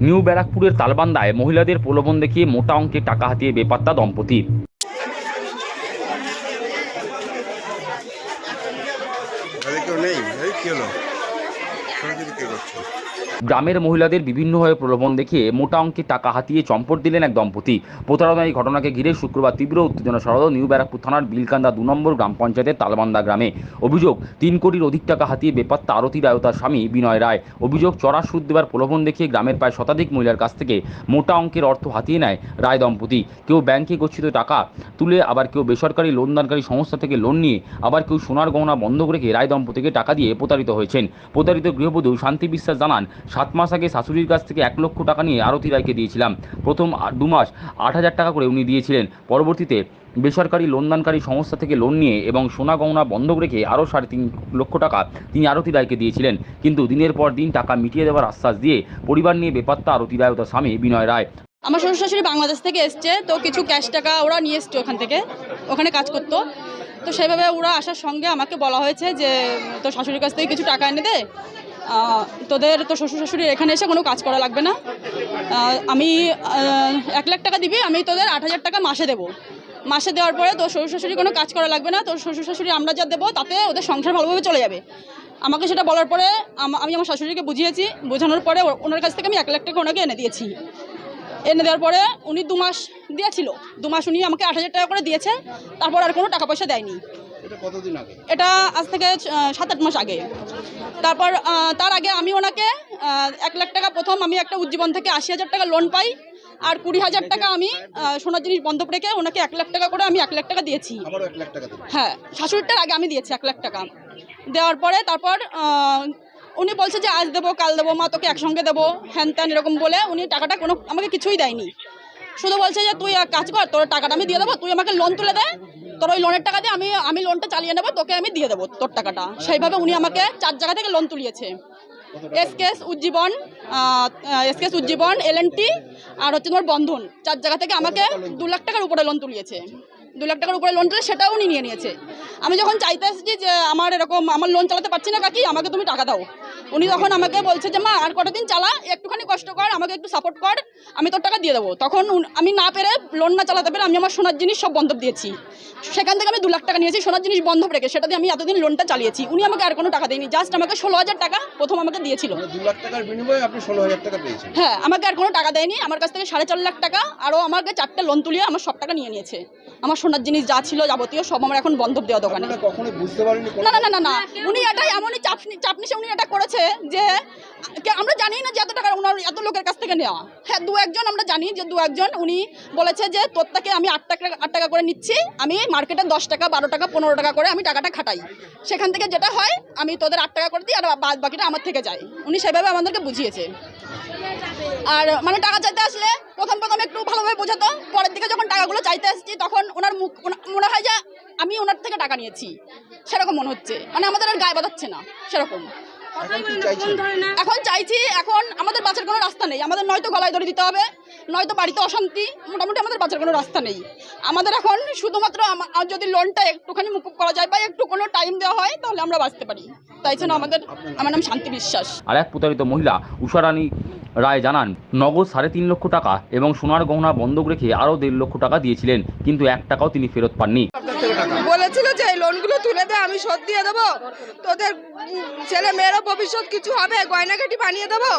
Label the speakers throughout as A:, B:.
A: New ব্যারাকপুরের তালবান্দায় মহিলাদের প্রলোভন দেখিয়ে মোটা অঙ্কে টাকা হাতিয়ে বেপাত্তা দম্পতি।
B: নেই কি হলো সরকারি কে করছে
A: গ্রামের মহিলাদের বিভিন্নভাবে প্রলোভন দেখিয়ে মোটা অঙ্কের টাকা হাতিয়ে চম্পট দিলেন এক দম্পতি। প্রতারণা এই ঘটনাকে ঘিরে শুক্রবার তীব্র উত্তেজনা সরল নিউ ব্যারাকপুর থানার বিলকান্দা দু নম্বর গ্রাম পঞ্চায়েতের তালবান্দা গ্রামে। অভিযোগ, তিন কোটির অধিক টাকা হাতিয়ে বেপাত্তা আরতি রায় তার স্বামী বিনয় রায়। অভিযোগ, চড়া সুদ দেওয়ার প্রলোভন দেখিয়ে গ্রামের প্রায় শতাধিক মহিলার কাছ থেকে মোটা অঙ্কের অর্থ হাতিয়ে নেয় রায় দম্পতি। কেউ ব্যাংকে গচ্ছিত টাকা তুলে আবার কেউ বেসরকারি লোনদানকারী সংস্থা থেকে লোন নিয়ে আবার কেউ সোনার গহনা বন্ধক রেখে রায় দম্পতিকে টাকা দিয়ে প্রতারিত হয়েছেন। প্রতারিত গৃহবধূ শান্তি বিশ্বাস জানান, সাত মাস আগে শাশুড়ির কাছ থেকে এক লক্ষ টাকা নিয়ে আরতি রায়কে দিয়েছিলাম। প্রথম দু মাস আট হাজার টাকা করে উনি দিয়েছিলেন। পরবর্তীতে বেসরকারি লোনদানকারী সংস্থা থেকে লোন নিয়ে এবং সোনা গহনা বন্ধক রেখে আরও সাড়ে তিন লক্ষ টাকা তিনি আরতি রায়কে দিয়েছিলেন। কিন্তু দিনের পর দিন টাকা মিটিয়ে দেওয়ার আশ্বাস দিয়ে পরিবার নিয়ে বেপাত্তা আরতি রায় ও তার স্বামী বিনয় রায়।
C: আমার শ্বশুর শাশুড়ি বাংলাদেশ থেকে এসছে, তো কিছু ক্যাশ টাকা ওরা নিয়ে এসছে ওখান থেকে, ওখানে কাজ করতো। তো সেইভাবে ওরা আসার সঙ্গে আমাকে বলা হয়েছে যে, তোর শাশুড়ির কাছ থেকে কিছু টাকা এনে দে তোদের তো শ্বশুর শাশুড়ির এখানে এসে কোনো কাজ করা লাগবে না। আমি এক লাখ টাকা দিবি, আমি তোদের আট হাজার টাকা মাসে দেবো। মাসে দেওয়ার পরে তোর শ্বশুর শাশুড়ি কোনো কাজ করা লাগবে না, তোর শ্বশুর শাশুড়ি আমরা যা দেবো তাতে ওদের সংসার ভালোভাবে চলে যাবে। আমাকে সেটা বলার পরে আমি আমার শাশুড়িকে বুঝিয়েছি, বোঝানোর পরে ওনার কাছ থেকে আমি এক লাখ টাকা ওনাকে এনে দিয়েছি। এনে দেওয়ার পরে উনি দু মাস দিয়েছিল। দু মাস উনি আমাকে আট হাজার টাকা করে দিয়েছে, তারপর আর কোনো টাকা পয়সা দেয়নি।
B: এটা
C: আজ থেকে সাত আট মাস আগে। তারপর তার আগে আমি ওনাকে এক লাখ টাকা প্রথম আমি একটা উজ্জীবন থেকে আশি হাজার টাকা লোন পাই আর কুড়ি হাজার টাকা আমি সোনার জিনিস বন্ধক রেখে ওনাকে এক লাখ টাকা করে আমি এক লাখ টাকা দিয়েছি। হ্যাঁ শাশুড়িটার আগে আমি দিয়েছি এক লাখ টাকা। দেওয়ার পরে তারপর উনি বলছে যে আজ দেবো কাল দেবো মা তোকে একসঙ্গে দেবো। হ্যান ত্যান এরকম বলে উনি টাকাটা কোনো আমাকে কিছুই দেয়নি। শুধু বলছে যে তুই এক কাজ কর তোর টাকাটা আমি দিয়ে দেবো তুই আমাকে লোন তুলে দে। তোর ওই লোনের টাকা দিয়ে আমি আমি লোনটা চালিয়ে নেব, তোকে আমি দিয়ে দেবো তোর টাকাটা। সেইভাবে উনি আমাকে চার জায়গা থেকে লোন তুলিয়েছে। এসকেএস উজ্জীবন এসকেএস উজ্জীবন এল আর হচ্ছে তোমার বন্ধন। চার জায়গা থেকে আমাকে দু লাখ টাকার উপরে লোন তুলিয়েছে। দু লাখ টাকার উপরে লোন তুলে সেটাও উনি নিয়ে নিয়েছে। আমি যখন চাইতে এসেছি যে আমার এরকম, আমার লোন চালাতে পারছি না কাকি, আমাকে তুমি টাকা দাও। উনি তখন আমাকে বলছে যে মা আর কটা দিন চালা? একটুখানি কষ্ট কর আমাকে একটু সাপোর্ট কর আমি তোর টাকা দিয়ে দেবো। তখন উন- আমি না পেরে লোন না চালাতে পেরে আমি আমার সোনার জিনিস সব বন্ধক দিয়েছি। সেখান থেকে আমি দু লাখ টাকা নিয়েছি সোনার জিনিস বন্ধক রেখে সেটা দিয়ে আমি এতদিন লোনটা চালিয়েছি। উনি আমাকে আর কোনো টাকা দেয়নি জাস্ট আমাকে ষোলো হাজার টাকা প্রথম আমাকে দিয়েছিল।
B: মানে দু লাখ টাকার বিনিময়ে আপনি ষোলো হাজার টাকা পেয়েছেন
C: হ্যাঁ আমাকে আর কোনো টাকা দেয়নি আমার কাছ থেকে সাড়ে চার লাখ টাকা আরও আমাকে চারটে লোন তুলিয়ে আমার সব টাকা নিয়ে নিয়েছে। আমার সোনার জিনিস যা ছিল যাবতীয় সব আমার এখন বন্ধক দেওয়া দোকানে।
B: আপনারা কখনো বুঝতে পারেননি কোনো-
C: না না না না না উনি এটা এমনই চাপ চাপনিসে উনি এটা করেছে যে আমরা জানি না যে এত টাকা ওনার এত লোকের কাছ থেকে নেওয়া। হ্যাঁ দু একজন আমরা জানি যে দু একজন উনি বলেছে যে তোর থেকে আমি আট টাকা আট টাকা করে নিচ্ছি, আমি মার্কেটে দশ টাকা, বারো টাকা, পনেরো টাকা করে আমি টাকাটা খাটাই। সেখান থেকে যেটা হয়, আমি তোদের আট টাকা করে দিই আর বাকিটা আমার থেকে যায়। উনি সেভাবে আমাদেরকে বুঝিয়েছে। আর মানে টাকা চাইতে আসলে প্রথম প্রথম একটু ভালোভাবে বোঝাতো, পরের দিকে যখন টাকাগুলো চাইতে আসছি, তখন ওনার মুখ মনে হয় যে আমি ওনার থেকে টাকা নিয়েছি। সেরকম মনে হচ্ছে। মানে আমাদের আর গায়ে বাঁধাচ্ছে না, সেরকম।
B: এখন
C: চাইছি এখন আমাদের বাঁচার কোনো রাস্তা নেই। আমাদের নয়তো গলায় ধরে দিতে হবে নয়তো বাড়িতে অশান্তি মোটামুটি আমাদের বাঁচার কোনো রাস্তা নেই। আমাদের এখন শুধুমাত্র যদি লোনটা একটুখানি মুকুব করা যায় বা একটু কোনো টাইম দেওয়া হয় তাহলে আমরা বাঁচতে পারি। তাই জন্য আমাদের আমার নাম শান্তি বিশ্বাস।
A: আর এক প্রতারিত মহিলা উষারানী রায় জানান নগদ সাড়ে তিন লক্ষ টাকা এবং সোনার গহনা বন্ধক রেখে আরও দেড় লক্ষ টাকা দিয়েছিলেন কিন্তু এক টাকাও তিনি ফেরত পাননি।
D: লোনগুলো তুলে দে আমি শোধ দিয়ে দেবো। তোদের ছেলে মেয়েরও ভবিষ্যৎ কিছু হবে গয়নাঘাটি বানিয়ে দেবো।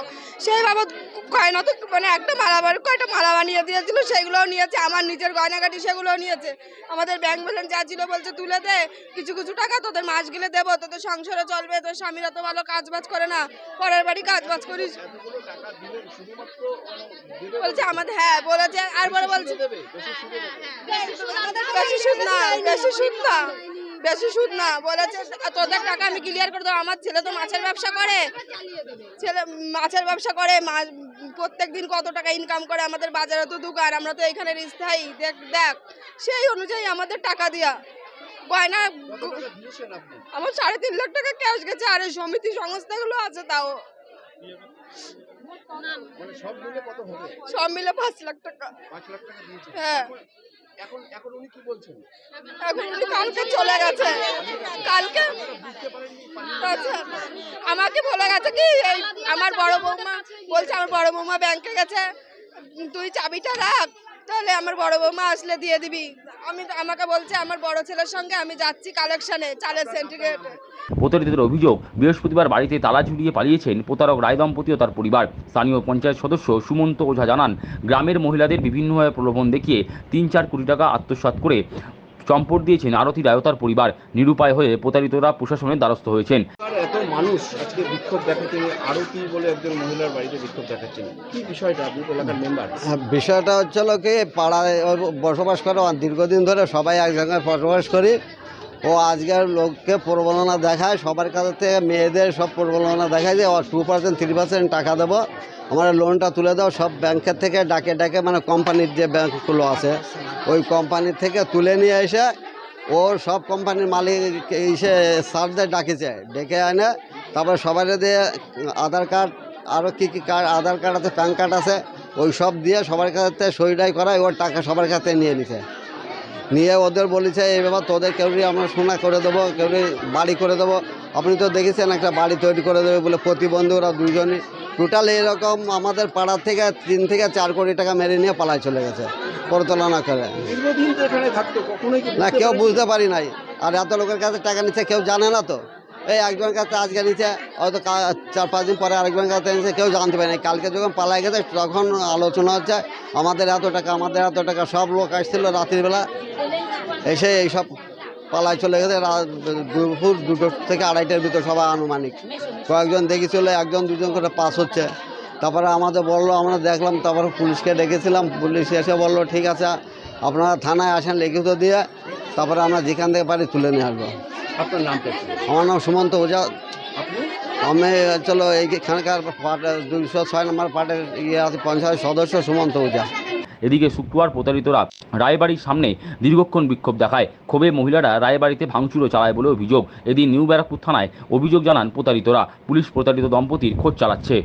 D: সেই বাবদ গয়না তো মানে একটা মালা বাড়ি কয়টা মালা বানিয়ে দিয়েছিল সেগুলোও নিয়েছে। আমার নিজের গয়নাঘাটি সেগুলোও নিয়েছে। আমাদের ব্যাংক ব্যালেন্স যা ছিল বলছে তুলে দে। কিছু কিছু টাকা তোদের মাস গেলে দেবো। তোদের সংসারে চলবে তোর স্বামীরা তো ভালো কাজ বাজ করে না। পরের বাড়ি কাজ বাজ করিস। বলছে আমাদের হ্যাঁ বলেছে আর বলে বলছে বেশি সুদ না বেশি সুদ না। বেশি সুদ না বলেছে তোদের টাকা আমি ক্লিয়ার করে দেবো আমার ছেলে তো মাছের ব্যবসা করে। ছেলে মাছের ব্যবসা করে মাছ প্রত্যেক দিন কত টাকা ইনকাম করে আমাদের বাজারে তো দোকান আমরা তো এখানে স্থায়ী দেখ দেখ। সেই অনুযায়ী আমাদের টাকা দেওয়া গয়না আমার সাড়ে তিন লাখ টাকা ক্যাশ গেছে আর এই সমিতি সংস্থাগুলো আছে তাও।
B: মানে সব মিলে কত হবে?
D: সব মিলে পাঁচ লাখ টাকা।
B: পাঁচ লাখ টাকা
D: হ্যাঁ।
E: এখন এখন উনি কি বলছেন?
D: এখন উনি কালকে চলে গেছে। কালকে? আচ্ছা। আমাকে বলে গেছে কি, এই আমার বড় বৌমা বলছে, আমার বড় বৌমা ব্যাংকে গেছে। তুই চাবিটা রাখ, তাহলে আমার বড় বৌমা আসলে দিয়ে দিবি। আমি আমাকে বলছে আমার বড় ছেলের সঙ্গে আমি যাচ্ছি কালেকশনে চালের সেন্টিগ্রেটে
A: প্রতারিতদের অভিযোগ বৃহস্পতিবার বাড়িতে তালা ঝুলিয়ে পালিয়েছেন প্রতারক রায় দম্পতি ও তার পরিবার। স্থানীয় পঞ্চায়েত সদস্য সুমন্ত ওঝা জানান গ্রামের মহিলাদের বিভিন্নভাবে প্রলোভন দেখিয়ে তিন চার কোটি টাকা আত্মসাৎ করে চম্পট দিয়েছেন আরতি রায় তার পরিবার। নিরুপায় হয়ে প্রতারিতরা প্রশাসনের দ্বারস্থ হয়েছেন।
E: এত মানুষ আজকে বিক্ষোভ দেখাচ্ছেন আরতি বলে একজন মহিলার বাড়িতে বিক্ষোভ দেখাচ্ছেন। কি বিষয়টা আপনি এলাকার মেম্বার
F: হ্যাঁ, বিষয়টা হচ্ছিল কি পাড়ায় বসবাস করে দীর্ঘদিন ধরে সবাই এক জায়গায় বসবাস করি। ও আজকের লোককে প্রবণনা দেখায় সবার কাছ থেকে মেয়েদের সব প্রবণনা দেখায় যে টু পার্সেন্ট থ্রি পার্সেন্ট টাকা দেবো। আমার লোনটা তুলে দাও, সব ব্যাংকের থেকে ডাকে ডাকে মানে কোম্পানির যে ব্যাংকগুলো আছে, ওই কোম্পানির থেকে তুলে নিয়ে এসে ও সব কোম্পানির মালিক এসে স্যারদের ডাকেছে। ডেকে আনে, তারপর সবাই দিয়ে, আধার কার্ড আরও কী কী কার্ড আধার কার্ড আছে প্যান কার্ড আছে, ওই সব দিয়ে সবার কাছে সইটাই করায়, ওর টাকা সবার কাছে নিয়ে নিছে। নিয়ে ওদের বলেছে, এই ব্যাপার তোদের কেউরি আমরা সোনা করে দেবো কেউরি বাড়ি করে দেবো। আপনি তো দেখেছেন একটা বাড়ি তৈরি করে দেবে বলে প্রতিবন্ধী ওরা দুজনই টোটাল এরকম আমাদের পাড়ার থেকে তিন থেকে চার কোটি টাকা মেরে নিয়ে পালায় চলে গেছে পরিচালনা করে। না কেউ বুঝতে পারি নাই। আর এত লোকের কাছে টাকা নিচ্ছে কেউ জানে না তো। এই একজনের কাছে আজকে নিচ্ছে হয়তো চার পাঁচ দিন পরে আরেকজনের কাছে নিচ্ছে কেউ জানতে পারে না কালকে যখন পালাই গেছে তখন আলোচনা হচ্ছে আমাদের এত টাকা আমাদের এত টাকা সব লোক আসছিল রাত্রিবেলা। এসে এইসব পালাই চলে গেছে দুপুর দুটো থেকে আড়াইটার ভিতর সবাই আনুমানিক। কয়েকজন দেখেছিল একজন দুজন করে পাস হচ্ছে। তারপরে আমাদের বলল আমরা দেখলাম তারপরে পুলিশকে ডেকেছিলাম পুলিশ এসে বলল ঠিক আছে আপনারা থানায় আসেন লিখিত দিয়ে তারপরে আমরা যেখান থেকে পারি তুলে নিয়ে আসব।
E: আপনার নামটা কি?
F: আমার নাম সুমন্ত ওঝা। আমি চলো এইখানকার পার্ট দুইশো ছয় নম্বর পার্টের ইয়ে আছে পঞ্চায়েত সদস্য সুমন্ত ওঝা।
A: এদিকে শুক্রবার প্রতারিতরা রায়বাড়ির সামনে দীর্ঘক্ষণ বিক্ষোভ দেখায়। ক্ষোভে মহিলারা রায়বাড়িতে ভাঙচুরও চালায় বলে অভিযোগ। এদিন নিউ ব্যারাকপুর থানায় অভিযোগ জানান প্রতারিতরা। পুলিশ প্রতারিত দম্পতির খোঁজ চালাচ্ছে।